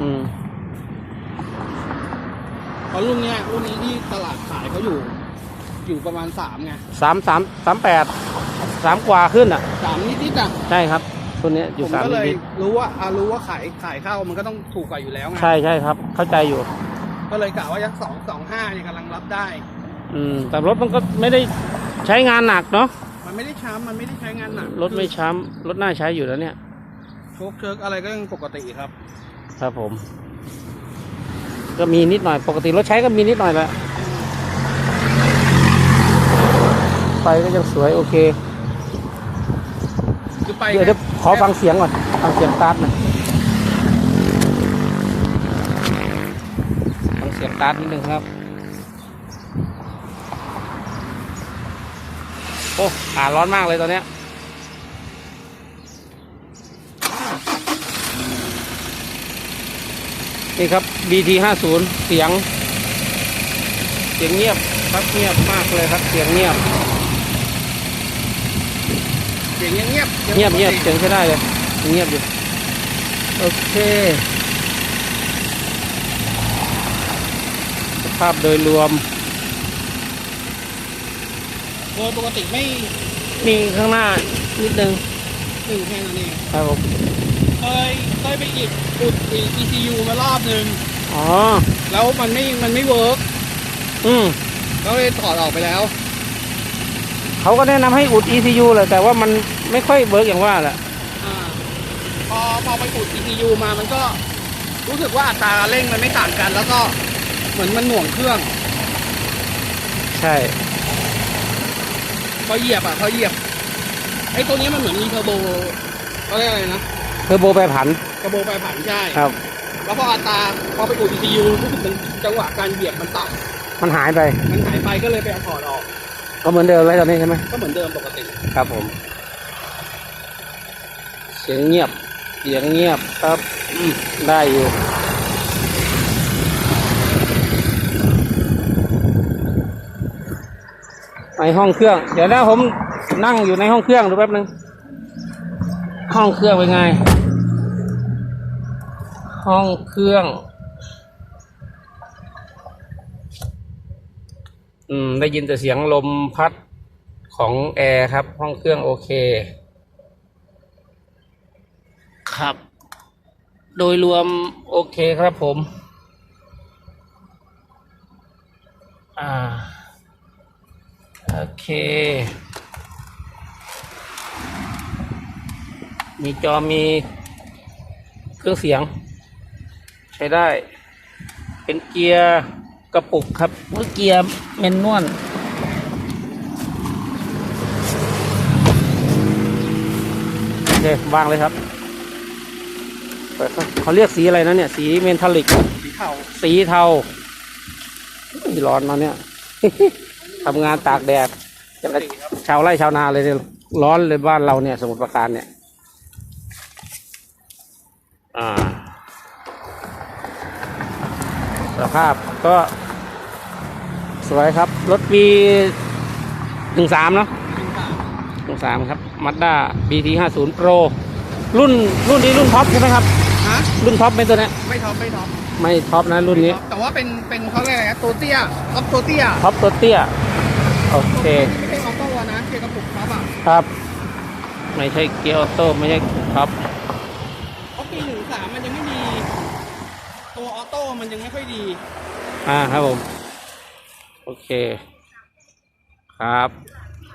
อืมเพราะรุ่นเนี้ยรุ่นนี้ที่ตลาดขายเขาอยู่ อยู่ประมาณสามไงสามสามสามแปดสามกว่าขึ้นอะ สามนิดๆอะใช่ครับตัวเนี้ยอผยู่มสามก็เลยนิดรู้ว่าอ่ารู้ว่าขายขายเข้ามันก็ต้องถูกกว่าอยู่แล้วไงๆใช่ใช่ครับ เข้าใจอยู่ ก็เลยกะว่ายักสองสองห้าเนี่ยกำลังรับได้ อืม แต่รถมันก็ไม่ได้ใช้งานหนักเนาะมันไม่ได้ช้ำมันไม่ได้ใช้งานหนักรถไม่ช้ำรถน่าใช้อยู่แล้วเนี่ย โชคเชิกอะไรก็ยังปกติครับ ครับผม ก็มีนิดหน่อย ปกติรถใช้ก็มีนิดหน่อยแหละไฟก็ยังสวยโอเคคือไปเดี๋ยวเดี๋ยวขอฟังเสียงก่อน ฟังเสียงสตาร์ทหน่อยฟังเสียงสตาร์ทนิดนึงครับ โอ้อาร้อนมากเลยตอนเนี้ย นี่ครับ BT 50เสียง เสียงเงียบครับเงียบมากเลยครับ เสียงเงียบ เสียงยังเงียบเงียบเงียบปกติเสียงใช้ได้เลย เงียบอยู่ โอเค สภาพโดยรวม โดยปกติไม่ มีข้างหน้านิดนึงหนึ่งแค่นั้นเองครับผม เคยเคยไปหยิบอุด ECU มารอบหนึ่งอ๋อ แล้วมันไม่มันไม่เวิร์กอืมก็เลยถอดออกไปแล้ว เขาก็แนะนำให้อุด ECU แหละแต่ว่ามันไม่ค่อยเวิร์กอย่างว่าแหละ อ่า พอพอไปอุด ECU มามันก็รู้สึกว่าอัตราเร่งมันไม่ต่างกัน แล้วก็เหมือนมันหน่วงเครื่อง ใช่ พอเหยียบอะพอเหยียบไอ้ตัวนี้มันเหมือนมีเทอร์โบเขาเรียกอะไรนะ เทอร์โบแปรผันเทอร์โบไปผันใช่ครับ แล้วพออัตราพอไปอุด ECU รู้สึกมันจังหวะการเหยียบมันต่มันหายไปำมันหายไปก็เลยไปเอาถอดออก ก็เหมือนเดิมเลยตอนนี้ใช่ไหมก็เหมือนเดิมปกติ ครับผม เสียงเงียบ เสียงเงียบครับอืมได้อยู่ในห้องเครื่อง เดี๋ยวนะผมนั่งอยู่ในห้องเครื่องดูแป๊บนึง ห้องเครื่องเป็นไง ห้องเครื่อง อืม ได้ยินแต่เสียงลมพัดของแอร์ครับ ห้องเครื่องโอเค ครับ โดยรวมโอเคครับผม อ่า โอเค มีจอมีเครื่องเสียง ใช้ได้ เป็นเกียร์กระปุกครับหรือเกียร์เมนนวลโอเควางเลยครับเปิดครับเขาเรียกสีอะไรนะเนี่ย สีเมนทัลลิก สีเทาสีเทาอุ๊ยร้อนมาเนี่ยทำงานตากแดดจะกับชาวไร่ชาวนาเลยเนี่ยร้อนเลยบ้านเราเนี่ย สมุทรปราการเนี่ย อ่าสภาพก็สวยครับ รถปีหนึ่งสามเนาะเป็นขาวหนึ่งสามครับมัดด้า BT ห้าศูนย์โปรรุ่นรุ่นนี้รุ่นท็อปใช่ไหมครับฮะรุ่นท็อปไหมตัวเนี้ยไม่ท็อปไม่ท็อปไม่ท็อปนะรุ่นนี้ แต่ว่าเป็นเป็นเขาเรียกอะไรนะตัวเตี้ยท็อปตัวเตี้ยท็อปตัวเตี้ยโอเคไม่ใช่ออโต้นะเกียร์กระปุกท็อปอะครับ ไม่ใช่เกียร์ออโต้ไม่ใช่ท็อป เพราะปีหนึ่งสามมันยังไม่มี ตัวออโต้มันยังไม่ค่อยดี อ่าครับผม โอเค ครับ